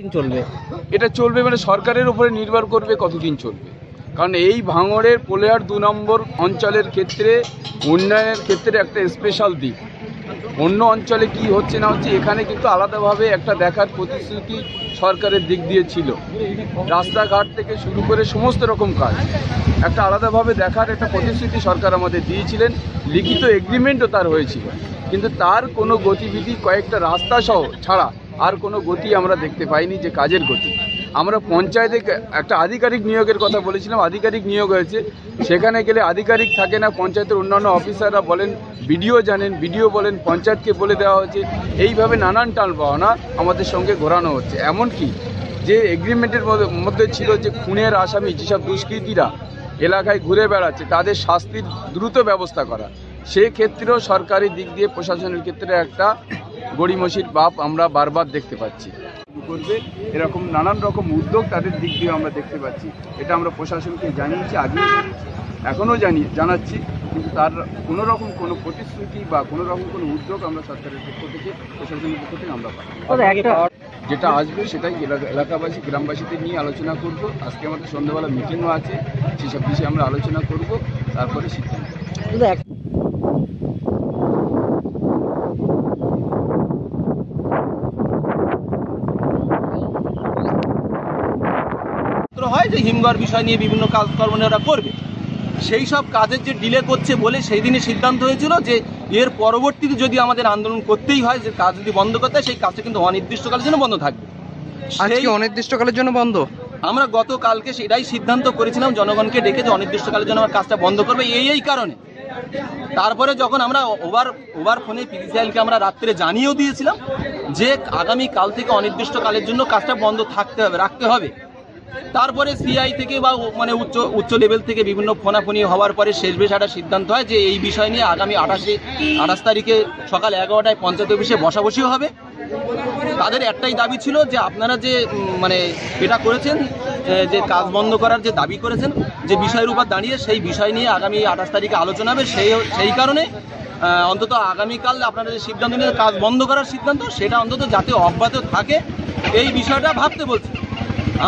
চলবে? এটা চলবে মানে সরকারের উপরে নির্ভর করবে কতদিন চলবে। কারণ এই ভাঙড়ের পোলেয়ার দু নম্বর অঞ্চলের ক্ষেত্রে, উন্নয়নের ক্ষেত্রে একটা স্পেশাল দিক। অন্য অঞ্চলে কি হচ্ছে না হচ্ছে, এখানে কিন্তু আলাদাভাবে একটা দেখার প্রতিশ্রুতি সরকারের দিক দিয়ে ছিল। রাস্তাঘাট থেকে শুরু করে সমস্ত রকম কাজ। একটা আলাদাভাবে দেখার একটা প্রতিশ্রুতি সরকার আমাদের দিয়েছিলেন। লিখিত এগ্রিমেন্টও তার হয়েছিল। কিন্তু তার কোনো গতিবিধি কয়েকটা রাস্তা সহ ছাড়া আর কোনো গতি আমরা দেখতে পাইনি যে কাজের গতি। আমরা পঞ্চায়েতে একটা আধিকারিক নিয়োগের কথা বলেছিলাম, আধিকারিক নিয়োগ হয়েছে। সেখানে গেলে আধিকারিক থাকে না, পঞ্চায়েতের অন্যান্য অফিসাররা বলেন, বিডিও জানেন, বিডিও বলেন, পঞ্চায়েতকে বলে দেওয়া হচ্ছে এইভাবে নানান টাল পাওনা আমাদের সঙ্গে ঘোরানো হচ্ছে। এমনকি যে এগ্রিমেন্টের মধ্যে ছিল যে খুনের আসামি, যেসব দুষ্কৃতীরা এলাকায় ঘুরে বেড়াচ্ছে, তাদের শাস্তির দ্রুত ব্যবস্থা করা। সেক্ষেত্রেও সরকারি দিক দিয়ে প্রশাসনের ক্ষেত্রে একটা গড়িমসির বাপ আমরা বারবার দেখতে পাচ্ছি। করবে। এরকম নানান রকম উদ্যোগ তাদের দিক দিয়ে আমরা দেখতে পাচ্ছি। এটা আমরা প্রশাসনকে জানিয়েছি আগে এখনও জানি জানাচ্ছি। কিন্তু তার কোনো রকম কোনো প্রতিশ্রুতি বা কোনো রকম কোনো উদ্যোগ আমরা সরকারের পক্ষ থেকে প্রশাসনের পক্ষ থেকে আমরা পাই যেটা আসবে সেটাই এলাকা- এলাকাবাসী গ্রামবাসীদের নিয়ে আলোচনা করব। আজকে আমাদের সন্ধ্যাবেলা মিটিংও আছে সেসব বিষয়ে আমরা আলোচনা করব তারপরে সিদ্ধান্ত দাদা, এক- মাত্র হয় যে হিমঘর বিষয় নিয়ে বিভিন্ন কাজকর্ম নিয়ে ওরা করবে। সেই সব কাজের যে ডিলে করছে বলে সেই দিনে সিদ্ধান্ত হয়েছিল যে এর পরবর্তীতে যদি আমাদের আন্দোলন করতেই হয় যে কাজ যদি বন্ধ করতে হয় সেই কাজটা কিন্তু অনির্দিষ্টকালের জন্য বন্ধ থাকবে। আজকে অনির্দিষ্টকালের জন্য বন্ধ? আমরা গতকালকে সেটাই সিদ্ধান্ত করেছিলাম জনগণকে ডেকে যে অনির্দিষ্টকালের জন্য আমার কাজটা বন্ধ করবে এই এই কারণে। তারপরে যখন আমরা ওভার ওভার ফোনে পিডিসিএলকে আমরা রাত্রে জানিয়েও দিয়েছিলাম যে আগামী কাল থেকে অনির্দিষ্টকালের জন্য কাজটা বন্ধ থাকতে হবে রাখতে হবে। তারপরে সিআই থেকে বা মানে উচ্চ উচ্চ লেভেল থেকে বিভিন্ন ফোনাফোনি হওয়ার পরে শেষ বেশ একটা সিদ্ধান্ত হয় যে এই বিষয় নিয়ে আগামী আঠাশে, আঠাশ তারিখে সকাল এগারোটায় পঞ্চায়েত অফিসে বসাবসিও হবে। তাদের একটাই দাবি ছিল যে আপনারা যে মানে এটা করেছেন, যে কাজ বন্ধ করার যে দাবি করেছেন, যে বিষয়ের উপর দাঁড়িয়ে সেই বিষয় নিয়ে আগামী আঠাশ তারিখে আলোচনা হবে। সেই সেই কারণে অন্তত আগামীকাল আপনারা যে সিদ্ধান্ত নিয়ে কাজ বন্ধ করার সিদ্ধান্ত, সেটা অন্তত যাতে অব্যাহত থাকে, এই বিষয়টা ভাবতে বলছি।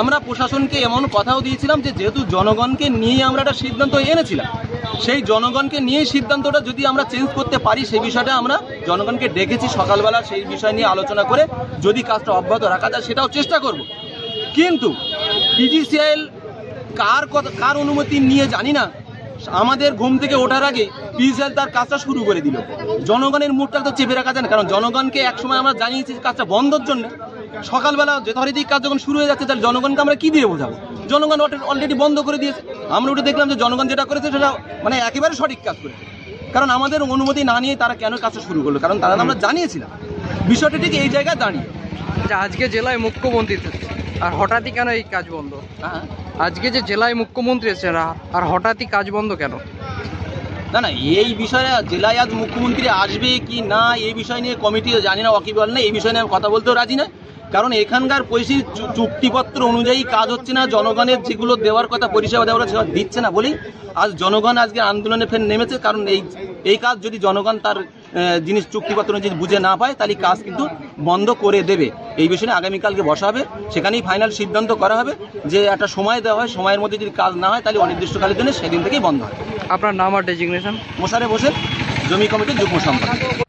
আমরা প্রশাসনকে এমন কথাও দিয়েছিলাম যে যেহেতু জনগণকে নিয়ে আমরা একটা সিদ্ধান্ত এনেছিলাম, সেই জনগণকে নিয়ে সিদ্ধান্তটা যদি আমরা চেঞ্জ করতে পারি, সেই বিষয়টা আমরা জনগণকে ডেকেছি সকালবেলা সেই বিষয় নিয়ে আলোচনা করে যদি কাজটা অব্যাহত রাখা যায় সেটাও চেষ্টা করব। কিন্তু পিজিসিএল কার কার অনুমতি নিয়ে জানি না, আমাদের ঘুম থেকে ওঠার আগে পিজিসিএল তার কাজটা শুরু করে দিল। জনগণের মুখটা তো চেপে রাখা যায় না, কারণ জনগণকে একসময় আমরা জানিয়েছি কাজটা বন্ধর জন্য। সকালবেলা যথারীতি কাজ যখন শুরু হয়ে যাচ্ছে তাহলে জনগণকে আমরা কি দিয়ে বোঝাবো? জনগণ অলরেডি বন্ধ করে দিয়েছে। আমরা উঠে দেখলাম যে জনগণ যেটা করেছে সেটা মানে একেবারে সঠিক কাজ করেছে। কারণ আমাদের অনুমতি না নিয়ে তারা কেন কাজটা শুরু করল? কারণ তারা আমরা জানিয়েছিলাম। বিষয়টা ঠিক এই জায়গায় দাঁড়িয়ে। যে আজকে জেলায় মুখ্যমন্ত্রী আর হঠাৎই কেন এই কাজ বন্ধ? হ্যাঁ। আজকে যে জেলায় মুখ্যমন্ত্রী এসেছেন আর- হঠাৎই কাজ বন্ধ কেন? না না এই বিষয়ে জেলায় আজ মুখ্যমন্ত্রী আসবে কি না এই বিষয় নিয়ে কমিটি জানি না ওয়াকিবল না এই বিষয় নিয়ে আমি কথা বলতেও রাজি না কারণ এখানকার পরিস্থিতি চুক্তিপত্র অনুযায়ী কাজ হচ্ছে না জনগণের যেগুলো দেওয়ার কথা পরিষেবা দেওয়ার সেটা দিচ্ছে না বলেই আজ জনগণ আজকে আন্দোলনে ফের নেমেছে কারণ এই এই কাজ যদি জনগণ তার জিনিস চুক্তিপত্র অনুযায়ী বুঝে না পায় তাহলে কাজ কিন্তু বন্ধ করে দেবে। এই বিষয়ে আগামীকালকে বসা হবে। সেখানেই ফাইনাল সিদ্ধান্ত করা হবে যে একটা সময় দেওয়া হয় সময়ের মধ্যে যদি কাজ না হয় তাহলে অনির্দিষ্টকালের জন্য সেদিন থেকেই বন্ধ হয়। আপনার নাম আর ডেজিগনেশন? মশারে বসে জমি কমিটির যুগ্ম সম্পাদক।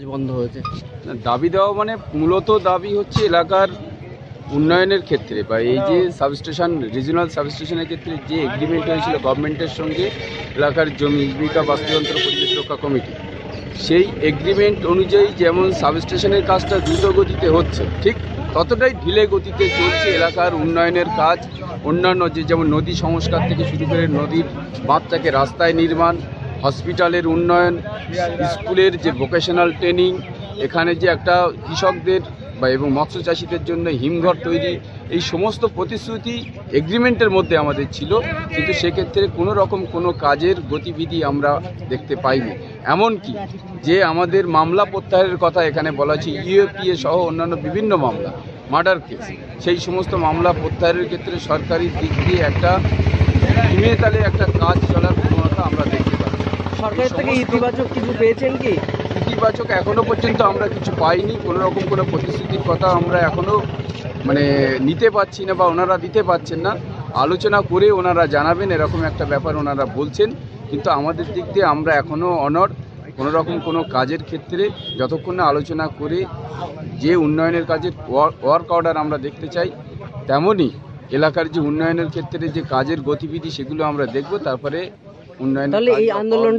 কাজ বন্ধ হয়েছে। দাবি দেওয়া মানে মূলত দাবি হচ্ছে এলাকার উন্নয়নের ক্ষেত্রে বা এই যে সাবস্টেশন রিজিওনাল সাবস্টেশনের ক্ষেত্রে যে এগ্রিমেন্ট হয়েছিল গভর্নমেন্টের সঙ্গে এলাকার জমি, জীবিকা বাস্তুতন্ত্র পরিবেশ রক্ষা কমিটি, সেই এগ্রিমেন্ট অনুযায়ী যেমন সাবস্টেশনের কাজটা দ্রুত গতিতে হচ্ছে, ঠিক ততটাই ঢিলে গতিতে চলছে এলাকার উন্নয়নের কাজ। অন্যান্য যে যেমন নদী সংস্কার থেকে শুরু করে নদীর বাঁধ থেকে রাস্তায় নির্মাণ হসপিটালের উন্নয়ন, স্কুলের যে ভোকেশনাল ট্রেনিং এখানে যে একটা কৃষকদের বা এবং মৎস্য চাষিদের জন্য হিমঘর তৈরি, এই সমস্ত প্রতিশ্রুতি এগ্রিমেন্টের মধ্যে আমাদের ছিল। কিন্তু সেক্ষেত্রে কোনো রকম কোনো কাজের গতিবিধি আমরা দেখতে পাইনি। এমনকি যে আমাদের মামলা প্রত্যাহারের কথা এখানে বলা হয়েছে ইউএপিএ সহ অন্যান্য বিভিন্ন মামলা মার্ডার কেস সেই সমস্ত মামলা প্রত্যাহারের ক্ষেত্রে সরকারি দিক দিয়ে একটা ধীমে তালে একটা কাজ চলার প্রবণতা আমরা পাই সরকারের থেকে ইতিবাচক কিছু পেয়েছেন কি? ইতিবাচক এখনও পর্যন্ত আমরা কিছু পাইনি। কোনো রকম কোনো প্রতিশ্রুতির কথা আমরা এখনও মানে নিতে পারছি না বা ওনারা দিতে পারছেন না। আলোচনা করে ওনারা জানাবেন এরকম একটা ব্যাপার ওনারা বলছেন। কিন্তু আমাদের দিক দিয়ে আমরা এখনও অনর কোনো রকম কোনো কাজের ক্ষেত্রে যতক্ষণ না আলোচনা করে যে উন্নয়নের কাজের ওয়ার্ক অর্ডার আমরা দেখতে চাই তেমনই এলাকার যে উন্নয়নের ক্ষেত্রে যে কাজের গতিবিধি সেগুলো আমরা দেখব তারপরে উন্নয়ন এই আন্দোলন